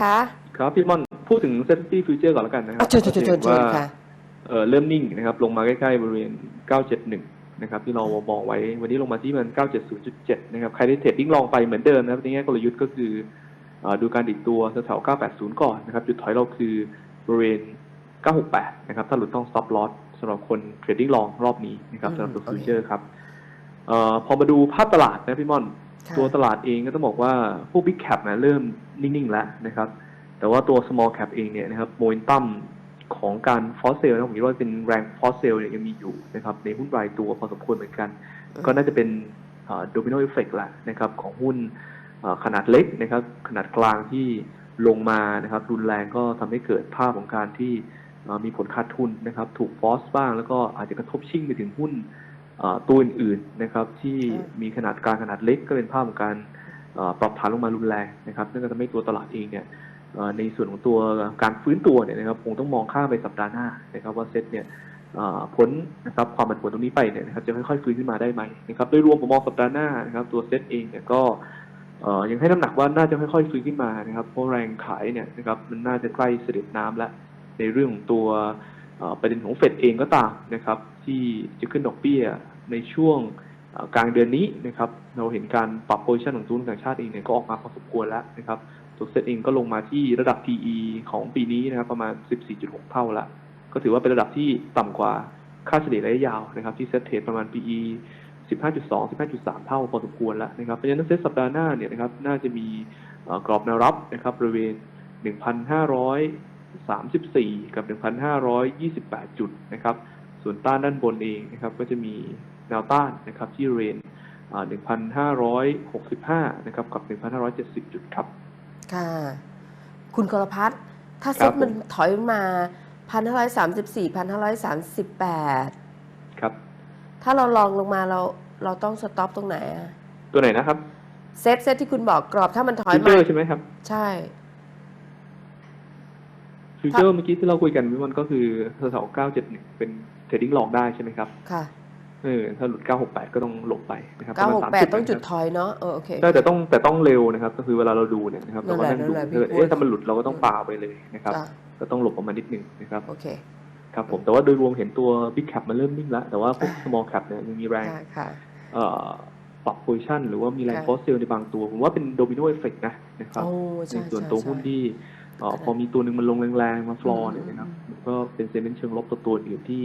คะครับพี่มอนพูดถึงเซ็ตตี้ฟิวเจอร์ก่อนแล้วกันนะครัอะเชิญเชิญเชิญเชิญจะห็นว่าค่ะ เอ่อเริ่มนิ่งนะครับ ลงมาใกล้ๆบริเวณ 971 นะครับ ที่เรามองไว้ วันนี้ลงมาที่มัน 970.7 นะครับ ใครที่เทรดดิ้งลองไปเหมือนเดิมนะครับในแง่กลยุทธ์ก็คือเอ่อดูการดิดตัวแถวๆ980 ก่อนนะครับ จุดถอยเราคือบริเวณ 968 นะครับ ถ้าหลุดต้อง stop loss สำหรับคนเทรดดิ้งลองรอบนี้นะครับอืมสำหรับตัวโอเคฟิวเจอร์ครับเอ่อพอมาดูภาพตลาดนะพี่ม่อนค่ะ ตัวตลาดเองก็ต้องบอกว่าพวก Big Cap นะเริ่มนิ่ง ๆ แล้วนะครับ แต่ว่าตัว small cap เองเนี่ยนะครับโมเมนตัมของการฟอสเซลนะผมคิดว่าเป็นแรงฟอสเซลเนี่ยยังมีอยู่นะครับในหุ้นรายตัวพอสมควรเหมือนกัน ก็น่าจะเป็นโดมิโนเอฟเฟกต์แหละนะครับของหุ้นเอ่อขนาดเล็กนะครับขนาดกลางที่ลงมานะครับรุนแรงก็ทำให้เกิดภาพของการที่เอ่อมีผลขาดทุนนะครับถูกฟอสบ้างแล้วก็อาจจะกระทบชิ่งไปถึงหุ้นเอ่อ ตัวอื่นๆนะครับที่ค่ะมีขนาดกลางขนาดเล็กก็เป็นภาพของการเอ่อปรับฐานลงมารุนแรงนะครับนั่นก็ทำให้ตัวตลาดเองเนี่ยเอ่อในส่วนของตัวการฟื้นตัวเนี่ยนะครับคงต้องมองข้ามไปสัปดาห์หน้านะครับว่าเซ็ตเนี่ยเอ่อพ้นนะครับความผันผวนตรงนี้ไปเนี่ยนะครับจะค่อยๆฟื้นขึ้นมาได้ไหมนะครับโดยรวมผมมองสัปดาห์หน้านะครับตัวเซ็ตเองเนี่ยก็เอ่อยังให้น้ำหนักว่าน่าจะค่อยๆฟื้นขึ้นมานะครับเพราะแรงขายเนี่ยนะครับมันน่าจะใกล้เสด็จน้ำแล้วในเรื่องของตัวเอ่อประเด็นของเฟดเองก็ตามนะครับที่จะขึ้นดอกเบี้ย ในช่วงกลางเดือนนี้นะครับเราเห็นการปรับโพซิชันของทุนต่างชาติเองเนี่ยก็ออกมาพอสมควรแล้วนะครับตัวเซตเองก็ลงมาที่ระดับ PE ของปีนี้นะครับประมาณ 14.6 เท่าละก็ถือว่าเป็นระดับที่ต่ำกว่าค่าเฉลี่ยระยะยาวนะครับที่เซตเทรดประมาณ PE 15.2 15.3 เท่าพอสมควรแล้วนะครับ เพราะฉะนั้นเซตสัปดาห์หน้าเนี่ยนะครับน่าจะมีกรอบแนวรับนะครับบริเวณ 1,534 กับ 1,528 จุดนะครับ ส่วนต้านด้านบนเองนะครับก็จะมี แนวต้านนะครับที่เรนอ่า1,565 นะครับ กับ 1,570 จุดครับ ค่ะ คุณกรพัฒน์ถ้าครัเซ็บตมันถอยมาพันห้าร้อยสามสิบสี่พันห้าร้อยสามสิบแปดครับ ถ้าเราลองลงมาเราเราต้องสต็อปตรงไหนอะตัวไหนนะครับ เซตเซตที่คุณบอกกรอบถ้ามันถอยฟิวเจมาอร์ใช่ไหมครับ ใช่ฟิวเจอร์เมื่อกี้ที่เราคุยกันวิมันก็คือแถว971เป็นเทรดดิ้งลองได้ใช่ไหมครับ ค่ะ เออถ้าหลุด 968 ก็ต้องหลบไปนะครับเก้าหกแปดประมณ30ต้องจุดนะครับถอยเนาะเออโอเค ใช่แต่ต้องแต่ต้องเร็วนะครับ ก็คือเวลาเราดูเนี่ยนะครับนั่เรานแหก็ละนั่งดูนั่นแหละเออพี่เอ๊ะพูดถ้ามันหลุดเราก็ต้องปาไปเลยนะครับ จ้ะก็ต้องหลบออกมานิดนึงนะครับ โอเคครับผมแต่ว่าโดยรวมเห็นตัว Big Cap มันเริ่มนิ่งแล้ว แต่ว่าพวกอ่า Small Cap เนี่ยยังมีแรงค่ะค่ะ เอ่อปรับโพซิชันหรือว่ามีแรง ค่ะฟอสเซลในบางตัว ผมว่าเป็นโดมิโนเอฟเฟกต์นะนะครับ โอ้ในใช่ส่วนใช่ตัวหุ้นใช่ ที่เอ่อค่ะพอมีตัวหนึ่งมันลงแรงๆ มาฟลอร์อืมเนี่ยนะครับอืมมัน ก็เป็นเซนเมนต์เชิงลบตัวตัวอื่นที่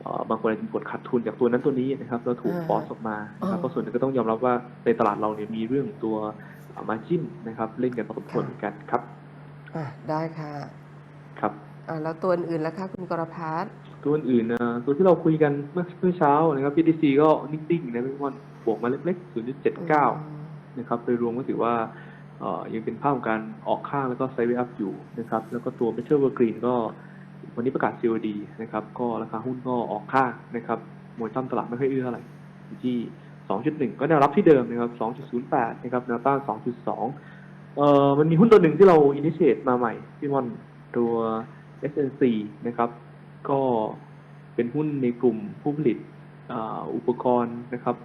เอ่อบางคนอาจจะมีผลขาดทุนจากตัวนั้นตัวนี้นะครับแล้วถูกอ่าฟอสออกมานะครับอ๋อเพราะส่วนหนึ่งก็ต้องยอมรับว่าในตลาดเราเนี่ยมีเรื่องของตัวมาจิ้นนะครับ เล่นกันพอสมควรค่ะเหมือนกันครับอะได้ค่ะครับอะแล้วตัวอื่นๆแล้วคะคุณกรพัฒน์ตัวอื่นๆนะตัวที่เราคุยกันเมื่อเมื่อเช้านะครับ BTC ก็นิ่งๆนะพี่มอนบวกมาเล็กๆ 0.79 นะครับโดยรวมก็ถือว่าเอ่อยังเป็นภาพของการออกข้างแล้วก็ไซด์เวย์อัพอยู่นะครับ แล้วก็ตัว Better w o r Green ก็ วันนี้ประกาศ COD นะครับ ก็ราคาหุ้นก็ออกข้างนะครับ มวยตั้มตลาดไม่ค่อยเอื้ออะไรอยู่ที่ 2.1 ก็แนวรับที่เดิมนะครับ 2.08 นะครับ แนวต้าน 2.2 เอ่อ มันมีหุ้นตัวหนึ่งที่เรา initiate มาใหม่พี่มอนตัว SNC นะครับ ก็เป็นหุ้นในกลุ่มผู้ผลิตอ่าอุปกรณ์นะครับ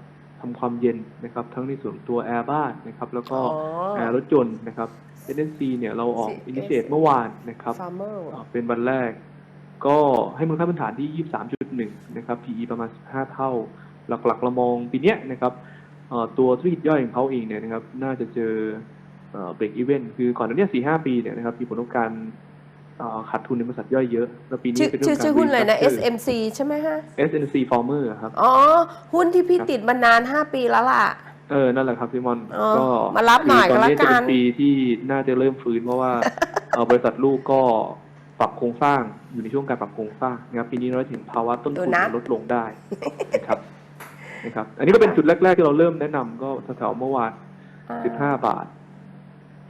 ทำความเย็นนะครับ ทั้งในส่วนตัวแอร์บ้านนะครับ แล้วก็อ๋อแอร์รถยนต์นะครับ SNC เนี่ยเราออก CS initiate เมื่อวานนะครับฟาร์เมอร์อ่าเป็นวันแรก ก็ให้มูลค่าพื้นฐานที่ 23.1 นะครับ PE ประมาณ 15 เท่า หลักๆเรามองปีเนี้ยนะครับเอ่อตัวธุรกิจย่อยของเขาเองเนี่ยนะครับ น่าจะเจอเบรกอีเวนต์คือก่อนหน้านี้สี่ห้าปีเนี่ยนะครับมีผลของการเอ่อขาดทุนในบริษัทย่อยเยอะแล้วปีนี้ชื่อเป็นเรื่ชื่อองการชื่อหุ้นอะไรนะ restructure SMC ใช่ไหมฮะ SNC Former ครับ อ๋อ หุ้นที่พี่ครับติดมานาน 5 ปีแล้วล่ะ เออ นั่นแหละครับพี่มอน เออก็มารับหน่อยคืตอนนี้ก็แล้วกันจะเป็นปีที่น่าจะเริ่มฟื้นเพราะว่า เอ่อบริษัทลูกก็ปรับโครงสร้างอยู่ในช่วงการปรับโครงสร้างนะครับปีนี้เราถึงภาวะต้นทุนดูนะ ลดลงได้นะครับนะครับ อันนี้ก็เป็นจุดแรก ๆ ที่เราเริ่มแนะนำก็แถวๆเมื่อวานอ่า15บาท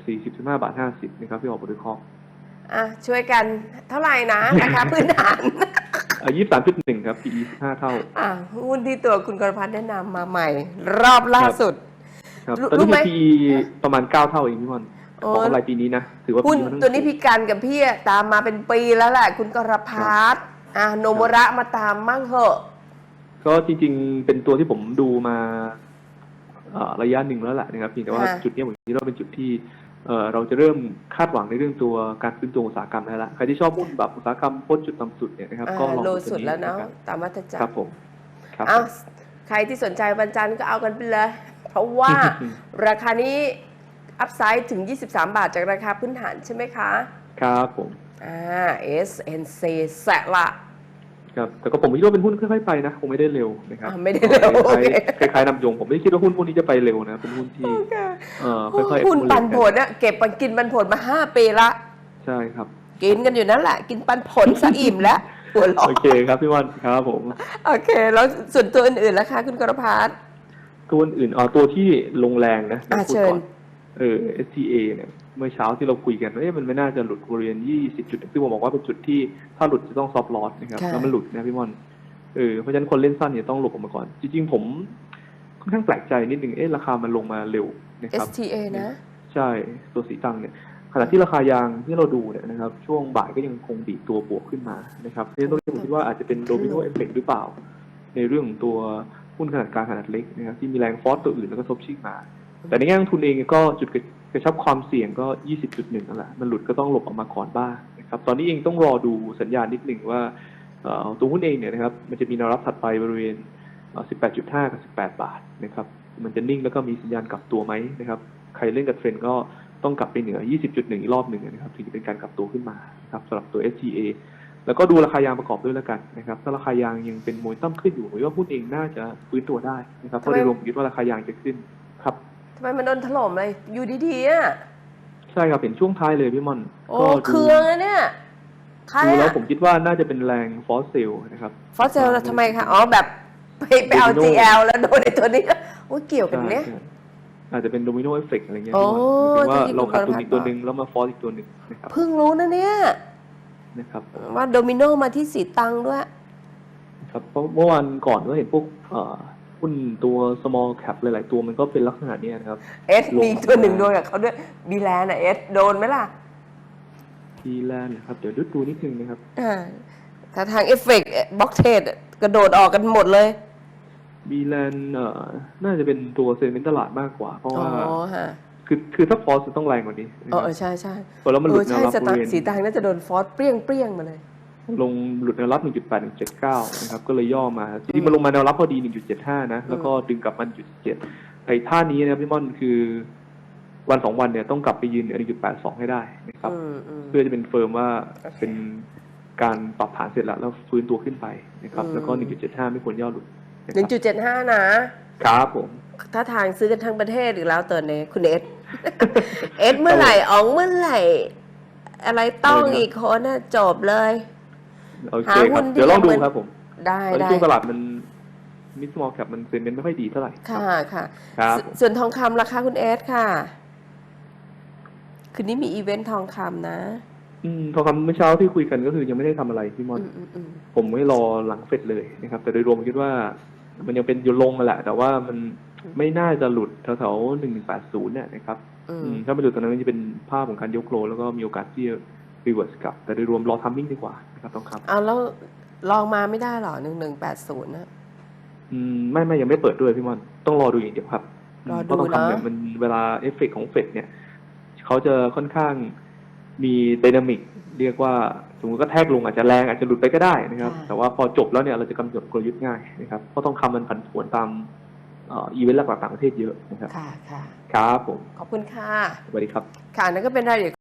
40 15บาท50นะครับที่ออกบริคอกอะช่วยกันเท่าไหร่นะนะคะพื้นฐาน เอ่อ23.1ครับ PE 15เท่า อะหุ้นที่ตัวคุณกรพัฒน์แนะนำมาใหม่ รอบล่าสุด ครับรู้ตอนรู้นี้ไหม PE ประมาณ9เท่าเองพี่มอนโอ้ ของกำไรปีนี้นะ ถือว่าหุ้นปีมัตัวนี้พี่กันกับพี่อะตามมาเป็นปีแล้วแหละคุณกรพัฒน์อะโนมุระมาตามมั่งเหอะ ก็จริงๆ เป็นตัวที่ผมดูมาเอ่อระยะหนึ่งแล้วแหละนะครับเพียงแต่ว่าค่ะ จุดเนี้ยผมคิดว่าเป็นจุดที่ เอ่อเราจะเริ่มคาดหวังในเรื่องตัวการฟื้นตัวอุตสาหกรรมได้ละใครที่ชอบหุ้นแบบอุตสาหกรรมพ้นจุดต่ำสุดเนี่ยนะครับอ่าก็ลองโลดูสุดแล้วเนาะครับตามวัฏจักครับรผมครับอ้าวใครที่สนใจวันจันทร์ก็เอากันไปเลย เพราะว่าราคานี้อัพไซด์ถึง 23 บาทจากราคาพื้นฐานใช่ไหมคะ ครับผมอ่า SNC แสะละ ครับแต่ก็ผมคิดว่าเป็นหุ้นค่อยๆไปนะคงไม่ได้เร็วนะครับอ่าไม่ได้เร็วคล้ายโอเคๆคล้ายๆนำยงผมไม่ได้คิดว่าหุ้นพวกนี้จะไปเร็วนะเป็นหุ้นที่เอ่อค่อยๆหุ้น accumulate ปันผลอะเก็บปันกินปันผลมา5ปีละใช่ครับ กินกันอยู่นั่นแหละ กินปันผลซะอิ่มแล้วหัวเราะโอเคครับพี่วันครับผม โอเค แล้วส่วนตัวอื่นๆล่ะคะคุณกรพัฒน์ตัวอื่นๆอ๋อตัวที่ลงแรงนะอะพูดเชิญก่อนเออ STA เนี่ย เมื่อเช้าที่เราคุยกันว่าเอ๊ะมันไม่น่าจะหลุดบริเวณ20จุดซึ่งผมบอกว่าเป็นจุดที่ถ้าหลุดจะต้องซอฟต์ลอสนะครับค่ะแล้วมันหลุดนะพี่มอนเออเพราะฉะนั้นคนเล่นสั้นเนี่ยต้องหลบออกมาก่อน จริงๆ ผมค่อนข้างแปลกใจนิดนึงเอ๊ะราคามันลงมาเร็วนะครับ STA นะใช่ตัวสีตังเนี่ยขณะที่ราคายางที่เราดูเนี่ยนะครับ ช่วงบ่ายก็ยังคงดีดตัวบวกขึ้นมานะครับเพราะฉะนั้นตรงนี้ผมคิดว่าอาจจะเป็นโดมิโนเอฟเฟกหรือเปล่า ในเรื่องของตัวหุ้นขนาดกลางขนาดเล็กนะครับที่มีแรงฟอสตัวอื่นแล้วก็ซบชิ่งมา แต่ในแง่ลงทุนเองก็จุด กระชับความเสี่ยงก็ 20.1นั่นแหละ มันหลุดก็ต้องหลบออกมาก่อนบ้างนะครับ ตอนนี้เองต้องรอดูสัญญาณนิดหนึ่งว่าตัวหุ้นเองเนี่ยนะครับ มันจะมีแนวรับถัดไปบริเวณ 18.5 กับ 18 บาทนะครับ มันจะนิ่งแล้วก็มีสัญญาณกลับตัวไหมนะครับ ใครเล่นกับเทรนด์ก็ต้องกลับไปเหนือ 20.1 อีกรอบหนึ่งนะครับ ถึงจะเป็นการกลับตัวขึ้นมานะครับสำหรับตัว STA แล้วก็ดูราคายางประกอบด้วยแล้วกันนะครับ ถ้าราคายางยังเป็นโมเมนตัมขึ้นอยู่ผมว่าหุ้นเองน่าจะฟื้นตัวได้นะครับ เพราะทำไมโดยรวมคิดว่าราคายางจะขึ้นครับ ทำไมมันโดนถล่มเลยอยู่ดีๆอะใช่ครับเห็นช่วงท้ายเลยพี่มอนโอ้ก็เครื่องอะเนี่ยใครดูแล้วอะผมคิดว่าน่าจะเป็นแรงฟอสเซลนะครับ ฟอสเซลทำไมคะอ๋อแบบไปไปเอา Domino GL แล้วโดนในตัวนี้โอ้ยเกี่ยวกันเนี้ยใช่อาจจะเป็นโดมิโนเอฟเฟกอะไรเงี้ยโอ้พี่มอนหมายถึงว่าที่เราขาดคุทุณนกรพัฒน์อีกตัวหนึ่งแล้วมาฟอสอีกตัวหนึ่งนะครับเพิ่งรู้นะเนี่ย นะครับ ว่าโดมิโนมาที่สีตังค์ด้วยครับเพราะเมื่อวานก่อนก็เห็นพวกเอ่อ หุ้นตัว small cap หลายๆตัวมันก็เป็นลักษณะเนี้ยนะครับ เอสมีอีกตัวหนึ่งโดนกับเขาด้วยบีแลนอะเอสโดนไหมล่ะทีแลนด์นะครับ เดี๋ยวดูดูนิดนึงนะครับอ่าถ้าทางเอฟเฟกบล็อกเทรดกระโดดออกกันหมดเลยบีแลนด์เอ่อน่าจะเป็นตัวเซนเมนตลาดมากกว่า เพราะอ๋อว่าฮะคือคือถ้าฟอสจะต้องแรงกว่านี้นะเอคอรับเออใช่ใช่พอแล้วมันหเอลุอดแนใช่วรับสบตางริเวณค์สีตังค์น่าจะโดนฟอสเปรี้ยงเปรี้ยงมาเลย ลงหลุดแนวรับ 1.8179 นะครับ ก็เลยย่อมาจริงๆมันลงมาแนวรับพอดี 1.75 นะ แล้วก็ดึงกลับมา1.7ไอ้ท่านี้นะครับพี่ม่อนคือวันสองวันเนี่ยต้องกลับไปยืนเหนือ1.82 ให้ได้นะครับอืมอืมเพื่อจะเป็นเฟิร์มว่าโอเคเป็นการปรับฐานเสร็จแล้ว แล้วฟื้นตัวขึ้นไปนะครับอืมแล้วก็ 1.75 ไม่ควรย่อหลุดนะหนึ่งคจุรับดเจ็ดห้านะ ครับผม ถ้าทางซื้อกันทั้งประเทศอีกแล้วเติร์นเนคุณเอสเอสเมื่อไหร่อ๋องเมื่อไหร่ อะไรต้องอะไรนะอีกคนน่ะจบเลย โอเคหาคหุ้รับ นที่เดี๋ยวลองดูยังมันครับผมได้ตอนนี้ได้ช่วงตลาดมันมิสมอลแคปมันเซนเมนต์ไม่ค่อยดีเท่าไหร่ค่ะค่ะครับสส่วนทองคำราคาคุณเอสค่ะ คืนนี้มีอีเวนต์ทองคำนะอืมทองคำเมื่อเช้าที่คุยกันก็คือยังไม่ได้ทำอะไรพี่มอน อืมอืมอืมผมไม่รอหลังเฟดเลยนะครับ แต่โดยรวมคิดว่า มันยังเป็นอยู่ลงมาแหละ แต่ว่ามันไม่น่าจะหลุดแถวๆหนึ่งหนึ่งแปดศูนย์เนี่ยนะครับอือืมมถ้าไปหลุดตรงนั้นมันจะเป็นภาพของการยกโลแล้วก็มีโอกาสที่จะรีเวิร์สกลับ แต่โดยรวมรอทัมมิ่งดีกว่านะ ครับต้องครับ เอาแล้วลองมาไม่ได้เหรอหนึ่งหนึ่งแปดศูนย์นะ อืมไม่ไม่ยังไม่เปิดด้วยพี่มอนต้องรอดูอย่างเดียวครับรอดูเพราะต้องคำเนี่ยนะมันเวลาเอฟเฟกต์ของเฟดเนี่ยเขาจะค่อนข้างมีไดนามิกเรียกว่าสมมติก็แทกลงอาจจะแรงอาจจะหลุดไปก็ได้นะครับแต่ว่าพอจบแล้วเนี่ยเราจะกำหนดกลยุทธ์ง่ายนะครับเพราะต้องคำมันผันผวนตามเอ่ออีเวนต์หลักๆต่างประเทศเยอะนะครับค่ะค่ะ ครับผมขอบคุณค่ะ สวัสดีครับ ค่ะนั่นก็เป็นรายละเอียด